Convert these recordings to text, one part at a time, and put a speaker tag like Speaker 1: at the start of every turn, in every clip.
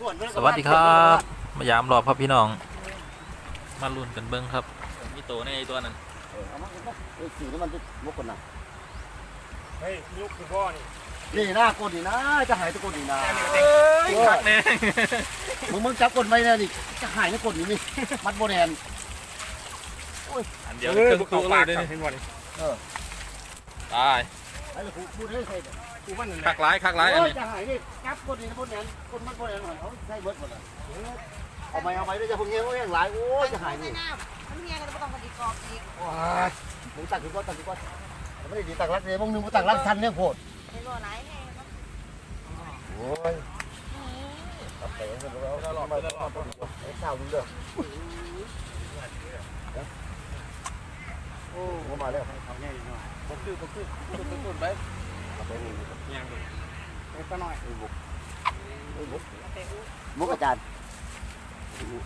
Speaker 1: ส่วนเพิ่น
Speaker 2: สวัสดีครับมายามรอบครับพี่น้อง มาลุ้นกันเบิ้งครับ มีโตในไอ้ตัวนั้น
Speaker 1: เออเอามาเอามาเออสีนี่มันจะลกกันนะ
Speaker 3: เฮ้ยลูกคือพ่อนี่
Speaker 1: นี่หน้ากดนี่นะจะหายตะกดนี่นะ
Speaker 2: เอ้ยคักแน่
Speaker 1: มึงมึงจับกดไว้เนี่ยนี่จะหายในกดนี่นี่มัดโบแนน
Speaker 2: อันเดียวเครื่องตัวเลยเด้อ
Speaker 3: เห็
Speaker 2: นี่
Speaker 3: นบ่นี่
Speaker 2: ตาย
Speaker 1: ไอ้ลูกพูดให้ใส่เด้อ
Speaker 3: กูมันนั่นแห
Speaker 2: คั
Speaker 3: ละ
Speaker 2: กหลายคักหลายอัน
Speaker 1: โอ้ย
Speaker 2: นี้
Speaker 1: จะหายนี่จับกดนี่นะโบแนนกดมัดโบแนนหน่อยเขาใส่เบิดหมดอะเอาไหมเอาไหมเดี๋ยวจะพวกเงี้ยโอ้ยอย่างหลายโอ้ยจะหายนี่
Speaker 4: มันเมียกันบ่ต้องมาดีกรอบอีก
Speaker 1: ว้ายมึงตักดีกว่าตักดีกว่าไม่ได้ดีตักรักเลยมึงนึงมึงตักรักทันเนี่ยโพด
Speaker 4: เป็นบ่ไหนแห้ง
Speaker 1: โอ้ยตับเตะกันแล้วเราไปแล้วเราไปไอ้ข้าวดูเด้อโอ้มาแล้ว
Speaker 3: เขาใหญ่หน่อยบ่คือบ่คือบ่คือต้นไป
Speaker 1: เอา ไปนี่
Speaker 3: ยังดูเล็กน้อย
Speaker 1: มุกบุกมุกอาจารย์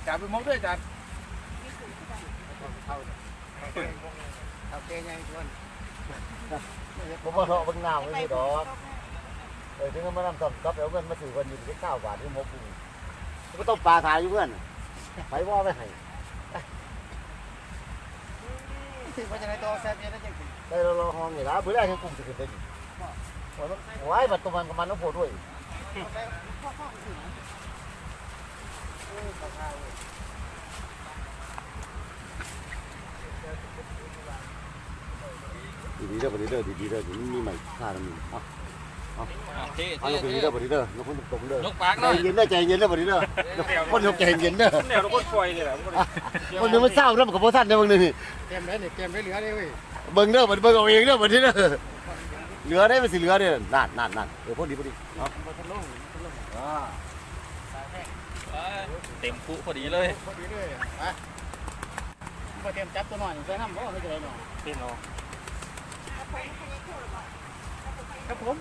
Speaker 3: จับไปมุกด้วยอาจับเอาเกงไงคน
Speaker 1: ผมว่าเราเบิ่งน้าไม่ด้ดอกเออถึงก็มานำต้มกับเอาเงินมาซื้อวันนี้ที่ข้าวบาทที่มกกูก็ต้องปลาขายอยู่เพื่อนไปว่าไปให้
Speaker 3: สิว่าจะไหนต่อแซ่บเนี่ยได้จัง
Speaker 1: ได้เราลอห้องนี่ละเพื่อได้ให้กลุ่มสิเป็นได้ ว้บัดตัวมันกับมันต้องโผล่ด้วยดีๆเด้อดีๆเด้อดีๆเด้อมีใหม่ค่าแล้วมีเอา
Speaker 2: อะเท่
Speaker 1: เอา
Speaker 2: เท่
Speaker 1: ลงไปดีเด้อดีๆเด้อนกคนตรงเด้อย
Speaker 2: กปากห
Speaker 1: ใจ
Speaker 2: น่อย
Speaker 1: เย็นเด้อใจเย็นเด้อดีๆเด้อคนยกใจเย็นเด้อ
Speaker 3: แนวเราก็ปล่อยเลยแหละ
Speaker 1: คนนึงมันเศร้าแล้วมันกับพ่อท่านเด้อบางนี่
Speaker 3: เตรียมได้นี่เตรียมได้เหลือได้เว้ย
Speaker 1: เบิ่งเด้อมันเบิ่งเอาเองเด้อบัดนี้เด้อ เหลือได้มันสิเหลือเด้อนั่นนั่นนั่นเออพอดีพอดีเอา
Speaker 3: บ่ทันลงทันลง
Speaker 1: อ่า
Speaker 2: เต็มคุพอดีเลย
Speaker 3: พอดีเลยไปบ่เตรียมจับตัวหน่อยใส่น้ำบ่ให้จะได้หน่อยเต็มเนาะครับผม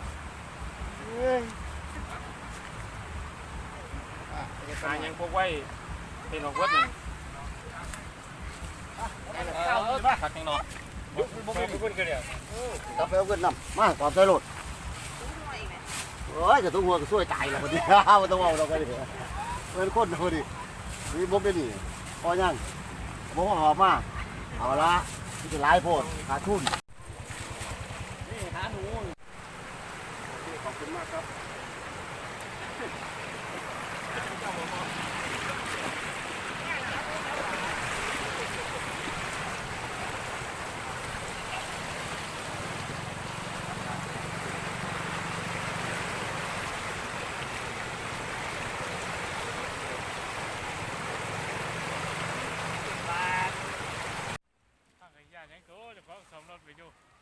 Speaker 3: เอ้ยอะตายังพกไว้เป็นออกวัดหนึ่ง
Speaker 2: เออคักแน่นอน
Speaker 3: ตาแฟเวีย
Speaker 1: ดนาำมากกว่าไทยโลด
Speaker 4: เอ้ย
Speaker 1: จะต้องหัวก็ช่วยตายแล้วพอดีฮ่าฮ่ต้องเอาเราไปดิเป็นคนพอดีนี่บ่เป็นนี่พอยังบ่หอมมากเอาละนี่จะไล่โพดขาดทุนนี่หาหนูขอบคุณ
Speaker 5: มากครับ on we go.